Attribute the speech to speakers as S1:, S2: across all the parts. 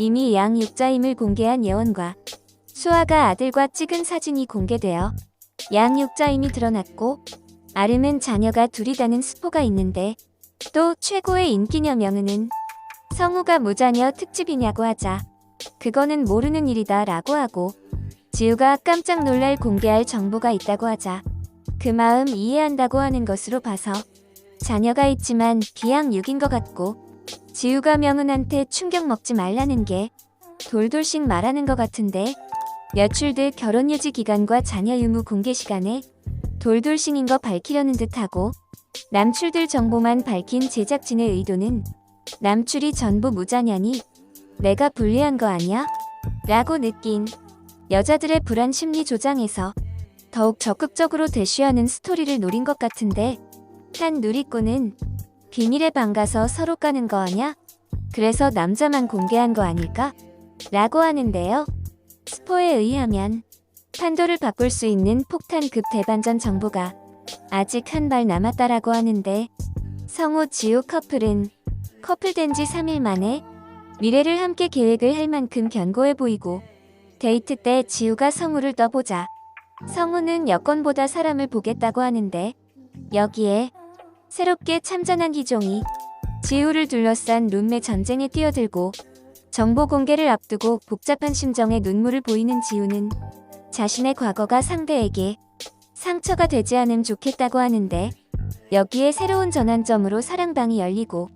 S1: 이미 양육자임을 공개한 예원과 수아가 아들과 찍은 사진이 공개되어 양육자임이 드러났고 아름은 자녀가 둘이다는 스포가 있는데 또 최고의 인기녀 명은은 성우가 무자녀 특집이냐고 하자 그거는 모르는 일이다 라고 하고 지우가 깜짝 놀랄 공개할 정보가 있다고 하자 그 마음 이해한다고 하는 것으로 봐서 자녀가 있지만 비양육인 것 같고 지우가 명은한테 충격 먹지 말라는 게 돌돌씩 말하는 것 같은데 며칠 뒤 결혼 유지 기간과 자녀 유무 공개 시간에 돌돌싱인 거 밝히려는 듯하고 남출들 정보만 밝힌 제작진의 의도는 남출이 전부 무자냐니 내가 불리한 거 아니야? 라고 느낀 여자들의 불안 심리 조장에서 더욱 적극적으로 대쉬하는 스토리를 노린 것 같은데 한 누리꾼은 비밀의 방 가서 서로 까는 거 아냐? 그래서 남자만 공개한 거 아닐까? 라고 하는데요. 스포에 의하면 판도를 바꿀 수 있는 폭탄급 대반전 정보가 아직 한 발 남았다라고 하는데 성우 지우 커플은 커플된 지 3일 만에 미래를 함께 계획을 할 만큼 견고해 보이고 데이트 때 지우가 성우를 떠보자 성우는 여권보다 사람을 보겠다고 하는데 여기에 새롭게 참전한 희종이 지우를 둘러싼 룸메 전쟁에 뛰어들고 정보 공개를 앞두고 복잡한 심정에 눈물을 보이는 지우는 자신의 과거가 상대에게 상처가 되지 않으면 좋겠다고 하는데 여기에 새로운 전환점으로 사랑방이 열리고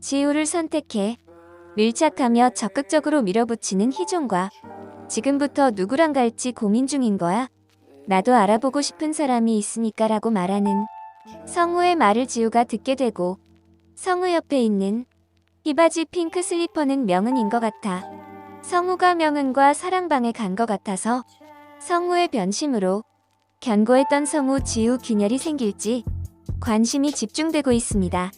S1: 지우를 선택해 밀착하며 적극적으로 밀어붙이는 희종과 지금부터 누구랑 갈지 고민 중인 거야. 나도 알아보고 싶은 사람이 있으니까 라고 말하는 성우의 말을 지우가 듣게 되고 성우 옆에 있는 희바지 핑크 슬리퍼는 명은인 것 같아. 성우가 명은과 사랑방에 간 것 같아서 성우의 변심으로 견고했던 성우 지우 균열이 생길지 관심이 집중되고 있습니다.